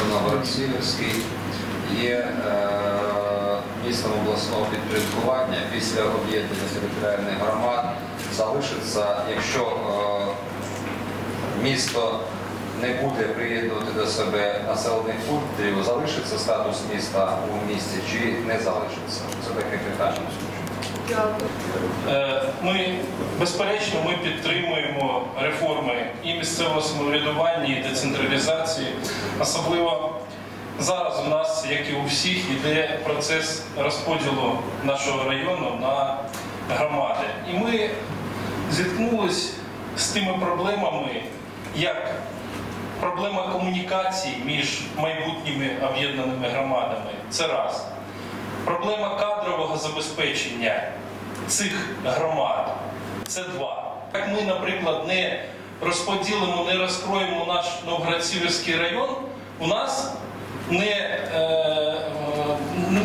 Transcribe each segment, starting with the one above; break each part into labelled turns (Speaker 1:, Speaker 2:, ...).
Speaker 1: місто Новгород-Сіверський є е, містом обласного підпорядкування після об'єднання територіальних громад залишиться, якщо е, місто не буде приєднувати до себе населених пунктів, залишиться статус міста у місті чи не залишиться? Це таке питання.
Speaker 2: Е, Ми безперечно ми підтримуємо реформи і місцевого самоврядування, і децентралізації. Особливо зараз у нас, як і у всіх, йде процес розподілу нашого району на громади. І ми зіткнулись з тими проблемами, як проблема комунікації між майбутніми об'єднаними громадами. Це раз. Проблема кадрового забезпечення цих громад це два. Як ми, наприклад, не розподілимо, не розкроємо наш Новгород-Сіверський район, у нас не, е,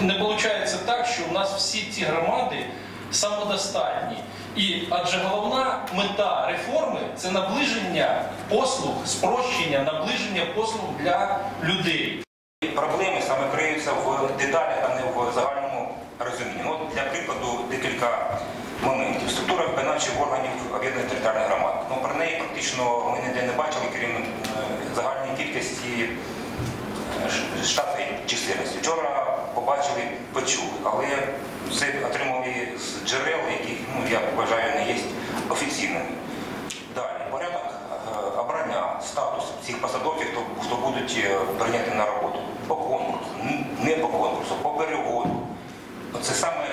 Speaker 2: не виходить так, що у нас всі ці громади самодостатні. І адже головна мета реформи це наближення послуг, спрощення, наближення послуг для людей.
Speaker 3: Проблеми саме криються в деталях, а не в загальному розумінні. Ну, для прикладу декілька моментів. Структура виконавчих органів об'єднаних територіальних громад. Ну, про неї практично ми ніде не бачили, крім е, загальної кількості е, штатної чисельності. Вчора побачили, почули, але це отримали з джерел, яких, ну, я вважаю, не є офіційними. Далі, порядок е, обрання, статус цих посадовців, хто, хто будуть прийняті на роботу. Не по переводу. Це саме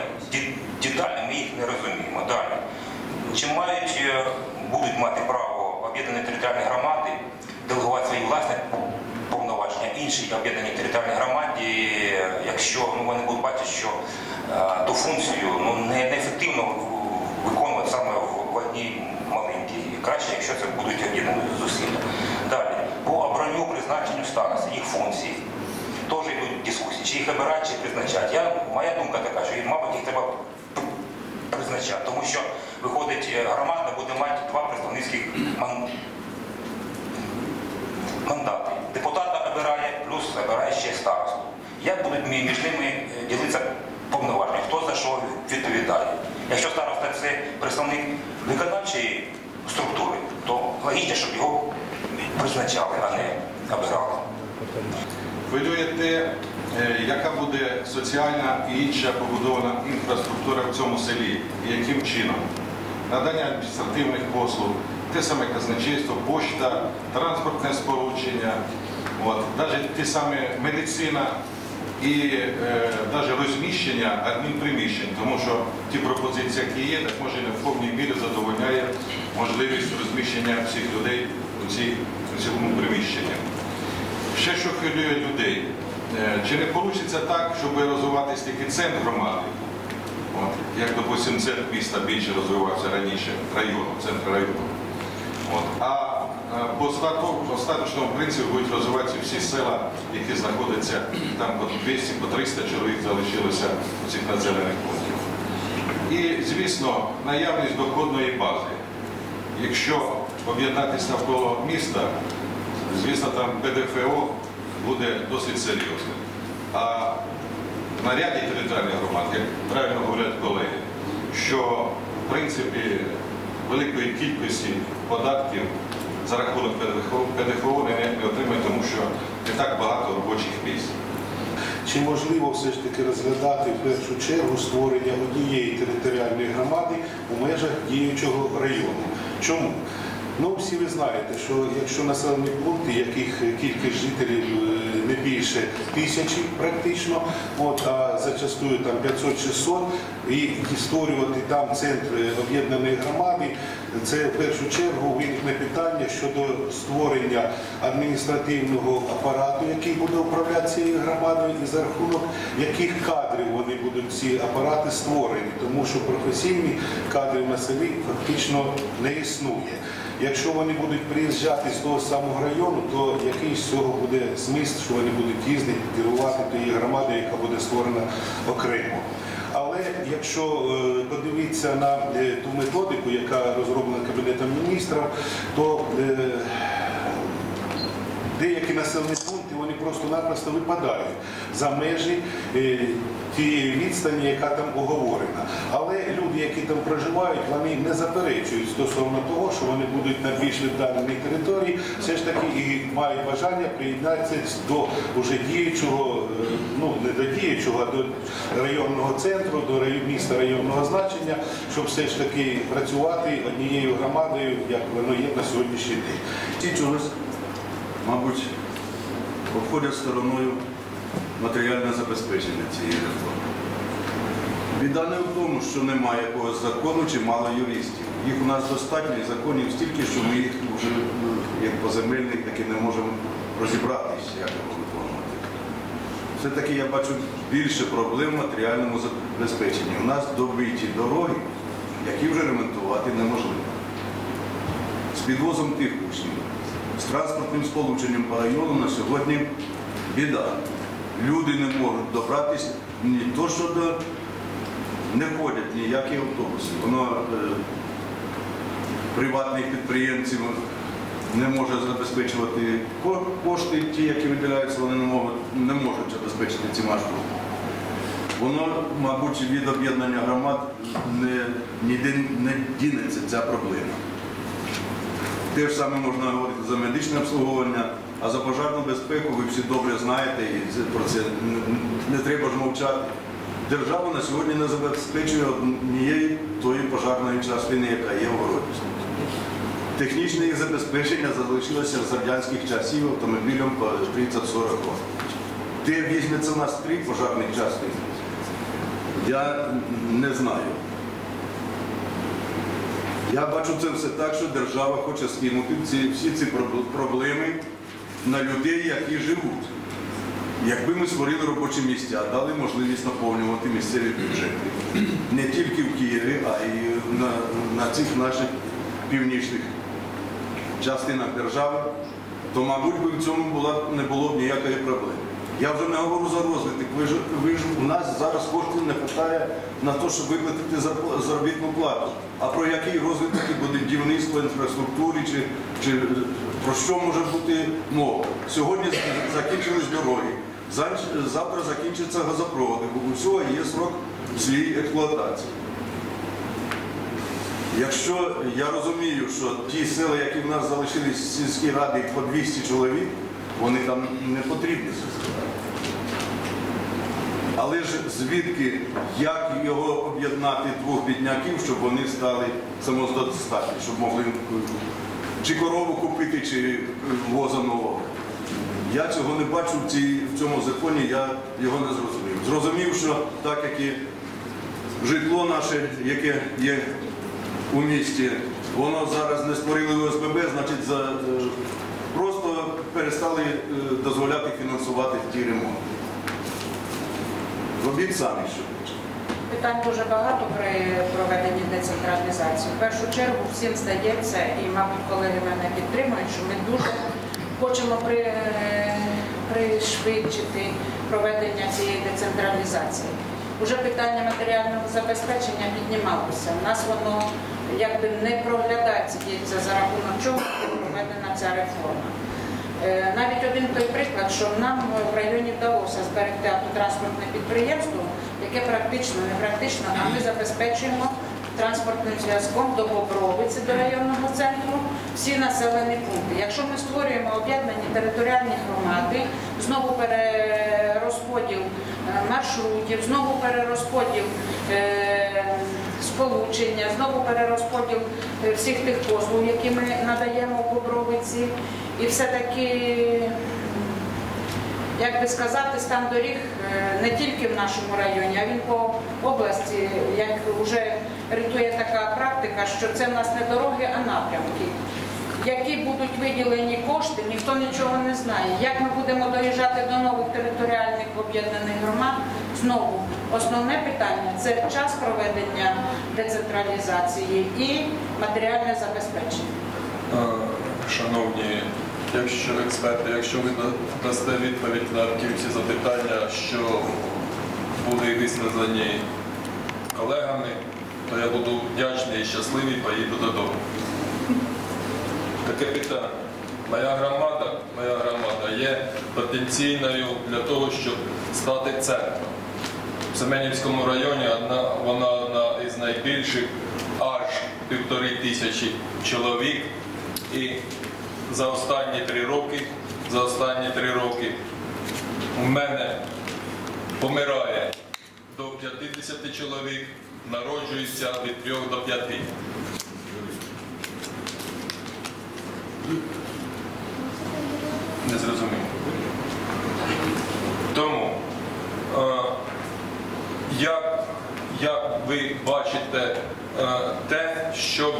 Speaker 3: детально, ми їх не розуміємо. Далі. Чи мають, е, будуть мати право об'єднані територіальні громади делегувати свої власні повноваження іншій об'єднаній територіальній громаді, якщо ну, вони будуть бачити, що е, ту функцію ну, не- неефективно в- виконувати саме в, в одній маленькій. Краще, якщо це будуть об'єднані зусилля. Далі, по обранню призначенню старості, їх функцій. Чи їх обирають, чи призначають. Я, моя думка така, що мабуть їх треба призначати, тому що виходить е, громада буде мати два представницьких ман- мандати. Депутата обирає, плюс обирає ще старосту. Як будуть між ними е, ділитися повноваження? Хто за що відповідає? Якщо староста це представник виконавчої структури, то логічно, щоб його призначали, а не обирали.
Speaker 4: Хвилює те, е, яка буде соціальна і інша побудована інфраструктура в цьому селі і яким чином. Надання адміністративних послуг, те саме казначейство, пошта, транспортне сполучення, от, навіть ті самі медицина і е, навіть розміщення адмінприміщень, тому що ті пропозиції, які є, так може не в повній мірі задовольняє можливість розміщення всіх людей у, цьому приміщенні. Ще що хвилює людей, Е, чи не вийде так, щоб розвиватись тільки центр громади, От, як, допустим, центр міста більше розвивався раніше, району, центр району. От, а е, по остаточному принципі будуть розвиватися всі села, які знаходяться там по 200, по 300 чоловік залишилося у цих населених пунктів. І, звісно, наявність доходної бази. Якщо об'єднатися навколо міста, звісно, там ПДФО буде досить серйозним. А в наряді територіальних громад, як правильно говорять колеги, що в принципі великої кількості податків за рахунок ПДФО, не, отримають, тому що не так багато робочих місць.
Speaker 5: Чи можливо все ж таки розглядати в першу чергу створення однієї територіальної громади у межах діючого району? Чому? Ну, всі ви знаєте, що якщо населені пункти, яких кількість жителів е, не більше тисячі практично, от, а зачастую там 500-600, і створювати там центри об'єднаної громади, це в першу чергу виникне питання щодо створення адміністративного апарату, який буде управляти цією громадою, і за рахунок яких кадрів вони будуть ці апарати створені, тому що професійні кадри на селі фактично не існує. Якщо вони будуть приїжджати з того самого району, то який з цього буде зміст, що вони будуть їздити, керувати тією громадою, яка буде створена окремо. Але якщо е, подивитися на е, ту методику, яка розроблена Кабінетом міністрів, то е, деякі населені пункти вони просто-напросто випадають за межі е, тієї відстані, яка там оговорена. Але люди, які там проживають, вони не заперечують стосовно того, що вони будуть на більш віддаленій території, все ж таки і мають бажання приєднатися до вже діючого, е, ну не до діючого, а до районного центру, до міста районного значення, щоб все ж таки працювати однією громадою, як воно є на сьогоднішній день.
Speaker 6: Мабуть, обходять стороною матеріальне забезпечення цієї реформи. Біда не в тому, що немає якогось закону чи мало юристів. Їх у нас достатньо і законів стільки, що ми їх вже як поземельних таки не можемо розібратися, як його виконувати. Все-таки я бачу більше проблем в матеріальному забезпеченні. У нас добиті дороги, які вже ремонтувати неможливо з підвозом тих учнів, з транспортним сполученням по району на сьогодні біда. Люди не можуть добратися ні то, що до не ходять ніякі автобуси. Воно е, приватних підприємців не може забезпечувати кошти, ті, які виділяються, вони не можуть, не можуть забезпечити ці маршрути. Воно, мабуть, від об'єднання громад не, ніде не дінеться ця проблема. Те ж саме можна говорити за медичне обслуговування, а за пожежну безпеку ви всі добре знаєте і про це не, треба ж мовчати. Держава на сьогодні не забезпечує однієї тої пожежної частини, яка є в городі. Технічне їх забезпечення залишилося з радянських часів автомобілем по 30-40 років. Де візьметься у нас три пожежних частини? Я не знаю. Я бачу це все так, що держава хоче скинути ці, всі ці проблеми на людей, які живуть. Якби ми створили робочі місця, дали можливість наповнювати місцеві бюджети не тільки в Києві, а й на, на цих наших північних частинах держави, то, мабуть, би в цьому була, не було б ніякої проблеми. Я вже не говорю за розвиток. Ви ж, ви ж у нас зараз коштів не вистачає на те, щоб виплатити заробітну плату. А про який розвиток і будівництво інфраструктури чи, чи про що може бути мова? Сьогодні закінчились дороги, завтра закінчаться газопроводи. У всього є срок своєї експлуатації. Якщо я розумію, що ті сели, які в нас залишились в сільській раді по 200 чоловік, вони там не потрібні. Але ж звідки, як його об'єднати двох бідняків, щоб вони стали самодостатні, щоб могли е, чи корову купити, чи е, воза нового. Я цього не бачу в, цій, в цьому законі, я його не зрозумів. Зрозумів, що так як і житло наше, яке є у місті, воно зараз не створили ОСББ, значить за, е, просто перестали дозволяти фінансувати ті ремонти. Робіть самі.
Speaker 7: Питань дуже багато при проведенні децентралізації. В першу чергу всім здається, і, мабуть, колеги мене підтримують, що ми дуже хочемо при, пришвидшити проведення цієї децентралізації. Уже питання матеріального забезпечення піднімалося. У нас воно якби не проглядається за рахунок чого проведена ця реформа. Е, Навіть один той приклад, що нам в районі вдалося зберегти автотранспортне підприємство, яке практично, не практично, а ми забезпечуємо транспортним зв'язком до Бобровиці, до районного центру, всі населені пункти. Якщо ми створюємо об'єднані територіальні громади, знову перерозподіл е, маршрутів, знову перерозподіл е, сполучення, знову перерозподіл всіх тих послуг, які ми надаємо в Бобровиці. І все-таки, як би сказати, стан доріг е, не тільки в нашому районі, а він по області, як вже рятує така практика, що це в нас не дороги, а напрямки. Які будуть виділені кошти, ніхто нічого не знає. Як ми будемо доїжджати до нових територіальних об'єднаних громад, знову основне питання це час проведення децентралізації і матеріальне забезпечення.
Speaker 8: Е, Шановні, якщо експерти, якщо ви дасте відповідь на ті всі запитання, що були висловлені колегами, то я буду вдячний і щасливий, поїду додому. Таке питання. Моя громада, моя громада є потенційною для того, щоб стати центром. В Семенівському районі одна, вона одна із найбільших, аж півтори тисячі чоловік. І за останні три роки, за останні три роки в мене помирає до 50 чоловік, народжується від 3 до 5. Не зрозумів. Тому, е, як, як ви бачите е, те, що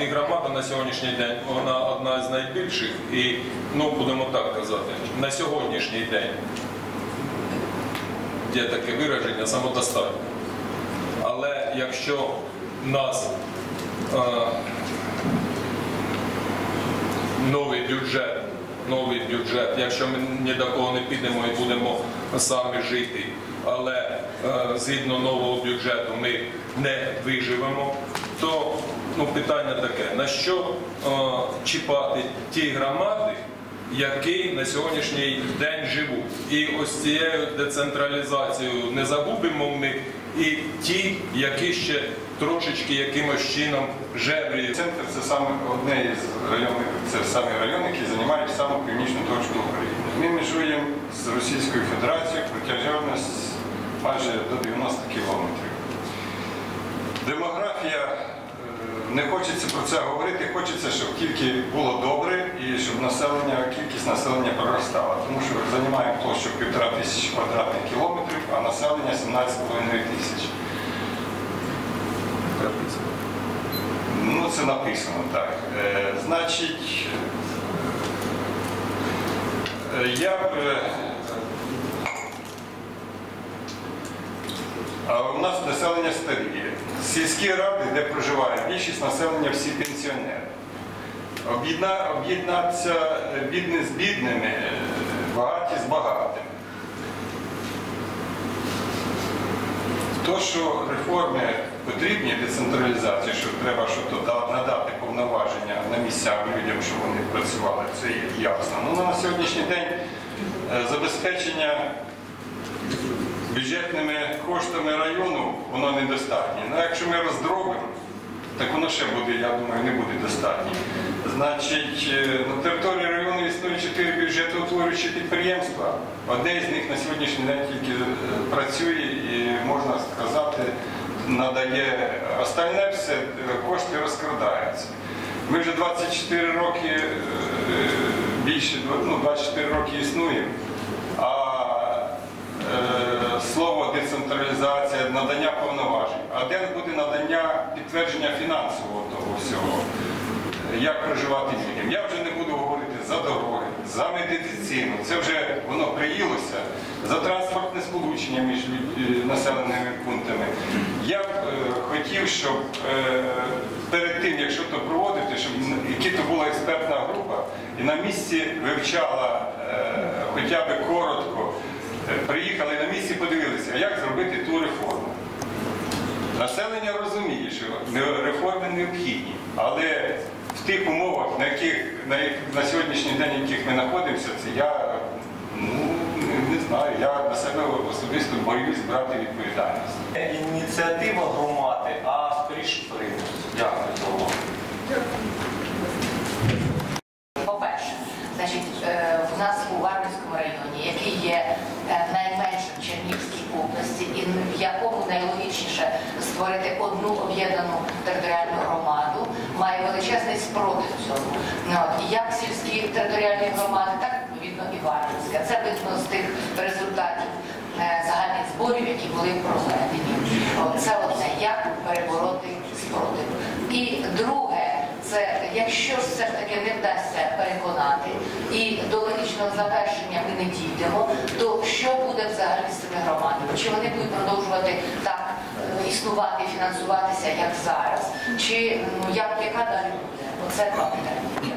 Speaker 8: і громада на сьогоднішній день вона одна з найбільших, і ну будемо так казати, на сьогоднішній день є таке вираження самодостатньо. Але якщо нас е, новий бюджет, новий бюджет, якщо ми ні до кого не підемо і будемо самі жити, але згідно нового бюджету ми не виживемо, то ну, питання таке, на що е, чіпати ті громади, які на сьогоднішній день живуть. І ось цією децентралізацією не загубимо ми і ті, які ще трошечки якимось чином жевріють.
Speaker 9: Центр це саме одне із районних, це саме район, який займає саму північну точку України. Ми межуємо з Російською Федерацією протяжність майже до 90 кілометрів. Демографія, е, не хочеться про це говорити, хочеться, щоб тільки було добре і щоб населення, кількість населення проростала. Тому що займаємо площу півтора тисячі квадратних кілометрів, а населення 17,5 тисяч. Ну, це написано так. Е, значить, е, я б. А у нас населення старіє. Сільські ради, де проживає більшість населення, всі пенсіонери. Об'єдна, об'єднатися бідні з бідними, багаті з багатими. То, що реформи потрібні, децентралізація, що треба що то надати повноваження на місцях людям, щоб вони працювали, це є ясно. Ну, на сьогоднішній день е, забезпечення бюджетними коштами району воно недостатнє. Ну, якщо ми роздробимо, так воно ще буде, я думаю, не буде достатньо. Значить, е, на території району існує чотири бюджетоутворюючі підприємства. Одне з них на сьогоднішній день тільки е, працює і, можна сказати, надає. Остальне все е, кошти розкрадаються. Ми вже 24 роки, більше, ну, 24 роки існуємо. Слово децентралізація, надання повноважень. А де буде надання підтвердження фінансового того всього? Як проживати людям? Я вже не буду говорити за дороги, за медицину. Це вже воно приїлося за транспортне сполучення між е, населеними пунктами. Я б е, хотів, щоб е, перед тим, якщо то проводити, щоб які то була експертна група і на місці вивчала е, хоча б коротко. Е, Приїхали місці, подивилися, як зробити ту реформу. Населення розуміє, що реформи необхідні, але в тих умовах, на яких на, на сьогоднішній день, в яких ми знаходимося, це я ну, не- не знаю, я на себе особисто боюсь брати відповідальність.
Speaker 10: ініціатива громади, а скоріше примус. Дякую за увагу.
Speaker 11: По-перше, значить, е, у нас у Варвинському районі, який є е, найменшим в Чернігівській області, і в якому найлогічніше створити одну об'єднану територіальну громаду, має величезний спротив цьому. Ну, от, і як сільські територіальні громади, так відповідно і Варвинська. Це видно з тих результатів е, загальних зборів, які були проведені. От, Це одне, як перебороти спротив. І друге, це якщо все ж таки не вдасться переконати і до логічного завершення ми не дійдемо, то що буде взагалі з цими громадами? Чи вони будуть продовжувати так е, існувати фінансуватися, як зараз? Чи ну, як, яка далі буде? Оце два питання.